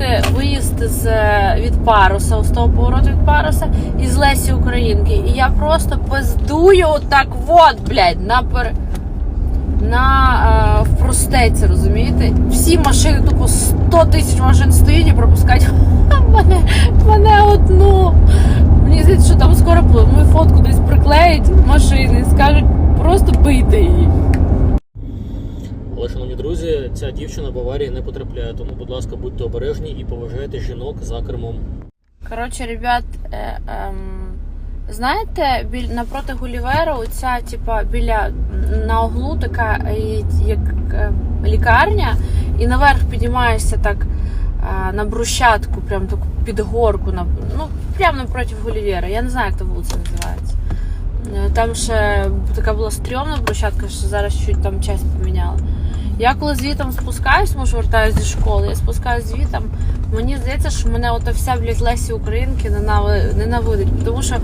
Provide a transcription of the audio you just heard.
бути виїзд з від паруса, з того повороту від паруса і з Лесі Українки. І я просто пиздую отак от, блядь, на пер... на е, простеці, розумієте? Всі машини, тупо 100 тисяч машин стоїть і пропускають мене, мене одну. Мені здається, що там скоро мою фотку десь приклеять машини і скажуть, просто бийте її. Але, шановні друзі, ця дівчина в аварії не потрапляє, тому, будь ласка, будьте обережні і поважайте жінок за кермом. Коротше, ребят, е, ем, знаєте, біль, напроти Гулівера, оця, типа, біля на углу така е, як е, лікарня, і наверх підіймаєшся так е, на брусчатку, прям таку під горку, на, ну, прямо напроти Гулівера. Я не знаю, як та вулиця називається. Там ще така була стрьомна брусчатка, що зараз чуть там часть поміняла. Я коли звітом спускаюсь, тому що вертаюсь зі школи, я спускаюсь звітом, мені здається, що мене ота вся блядь, Лесі Українки ненави- ненавидить. Тому що